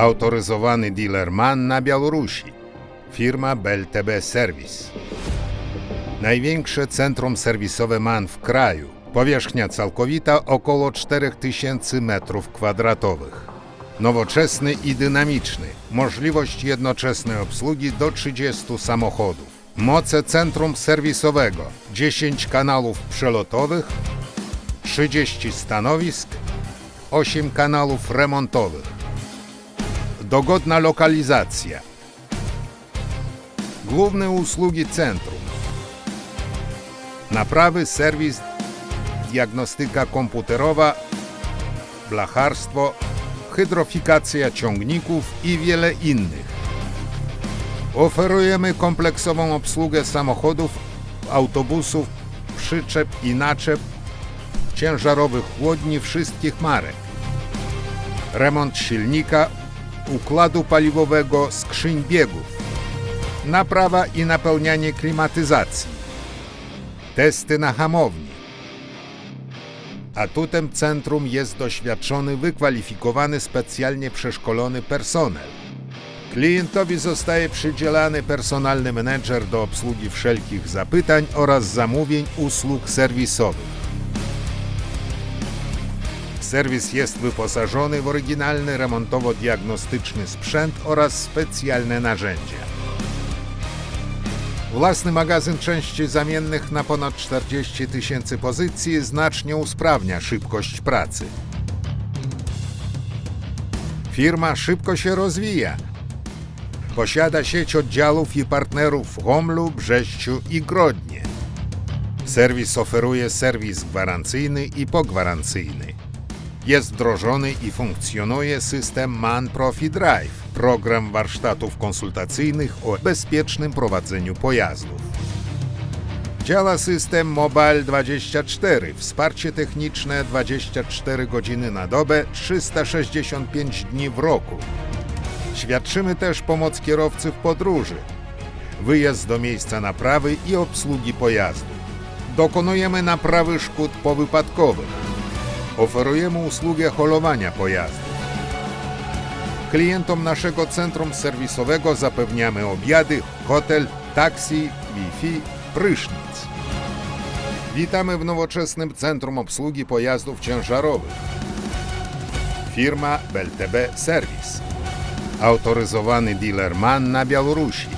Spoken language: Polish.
Autoryzowany dealer MAN na Białorusi. Firma BelTB Service. Największe centrum serwisowe MAN w kraju. Powierzchnia całkowita około 4000 m2. Nowoczesny i dynamiczny. Możliwość jednoczesnej obsługi do 30 samochodów. Moce centrum serwisowego. 10 kanałów przelotowych, 30 stanowisk, 8 kanałów remontowych. Dogodna lokalizacja. Główne usługi centrum. Naprawy, serwis, diagnostyka komputerowa, blacharstwo, hydrofikacja ciągników i wiele innych. Oferujemy kompleksową obsługę samochodów, autobusów, przyczep i naczep, ciężarowych chłodni wszystkich marek. Remont silnika, układu paliwowego, skrzyń biegów. Naprawa i napełnianie klimatyzacji. Testy na hamowni. Atutem centrum jest doświadczony, wykwalifikowany, specjalnie przeszkolony personel. Klientowi zostaje przydzielany personalny menedżer do obsługi wszelkich zapytań oraz zamówień usług serwisowych. Serwis jest wyposażony w oryginalny remontowo-diagnostyczny sprzęt oraz specjalne narzędzia. Własny magazyn części zamiennych na ponad 40 tysięcy pozycji znacznie usprawnia szybkość pracy. Firma szybko się rozwija. Posiada sieć oddziałów i partnerów w Homlu, Brześciu i Grodnie. Serwis oferuje serwis gwarancyjny i pogwarancyjny. Jest wdrożony i funkcjonuje system Man Profi Drive, program warsztatów konsultacyjnych o bezpiecznym prowadzeniu pojazdów. Działa system Mobile 24, wsparcie techniczne 24 godziny na dobę, 365 dni w roku. Świadczymy też pomoc kierowcy w podróży, wyjazd do miejsca naprawy i obsługi pojazdu. Dokonujemy naprawy szkód powypadkowych. Oferujemy usługę holowania pojazdu. Klientom naszego centrum serwisowego zapewniamy obiady, hotel, taksi, Wi-Fi, prysznic. Witamy w nowoczesnym centrum obsługi pojazdów ciężarowych. Firma BelTB Service. Autoryzowany dealer MAN na Białorusi.